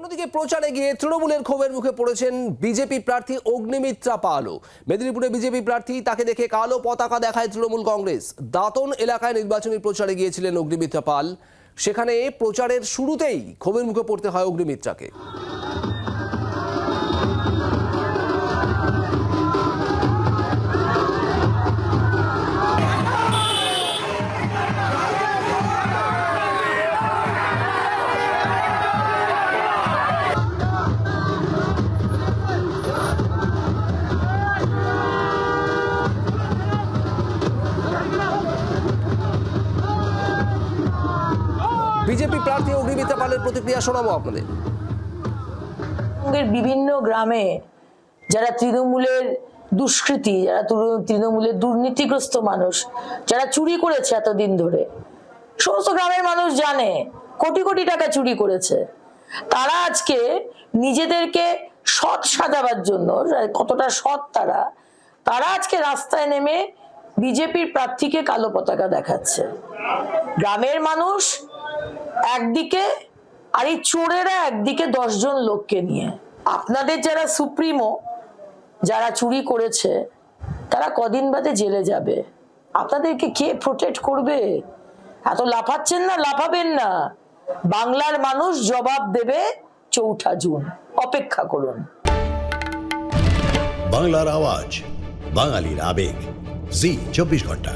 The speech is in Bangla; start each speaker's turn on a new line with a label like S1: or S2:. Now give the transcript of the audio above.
S1: অন্যদিকে প্রচারে গিয়ে তৃণমূলের ক্ষোভের মুখে পড়েছেন বিজেপি প্রার্থী অগ্নিমিত্রা পালও। মেদিনীপুরে বিজেপি প্রার্থী তাকে দেখে কালো পতাকা দেখায় তৃণমূল কংগ্রেস। দাতন এলাকায় নির্বাচনী প্রচারে গিয়েছিলেন অগ্নিমিত্রা পাল। সেখানে প্রচারের শুরুতেই ক্ষোভের মুখে পড়তে হয় অগ্নিমিত্রাকে। বিজেপি প্রার্থী অগ্নিমিত্রা পালের প্রতিক্রিয়া শোনাবো আপনাদের।
S2: বিভিন্ন গ্রামে যারা তৃণমূলের দুষ্কৃতী, যারা তৃণমূলের দুর্নীতিগ্রস্ত মানুষ, যারা চুরি করেছে এতদিন ধরে, সমস্ত গ্রামের মানুষ জানে, কোটি কোটি টাকা চুরি করেছে। তারা আজকে নিজেদেরকে সৎ সাজাবার জন্য কতটা সৎ তারা তারা আজকে রাস্তায় নেমে বিজেপির প্রার্থীকে কালো পতাকা দেখাচ্ছে। গ্রামের মানুষ একদিকে, আর এই চোরেরা একদিকে দশজন লোককে নিয়ে। আপনাদের যারা সুপ্রিমো, যারা চুরি করেছে, তারা কদিন বাদে জেলে যাবে। আপনাদেরকে কে প্রোটেক্ট করবে? এত লাফাচ্ছেন না, লাফাবেন না। বাংলার মানুষ জবাব দেবে চৌঠা জুন। অপেক্ষা করুন।
S3: বাংলার আওয়াজ, বাঙালির আবেগ। জি, চব্বিশ ঘণ্টা।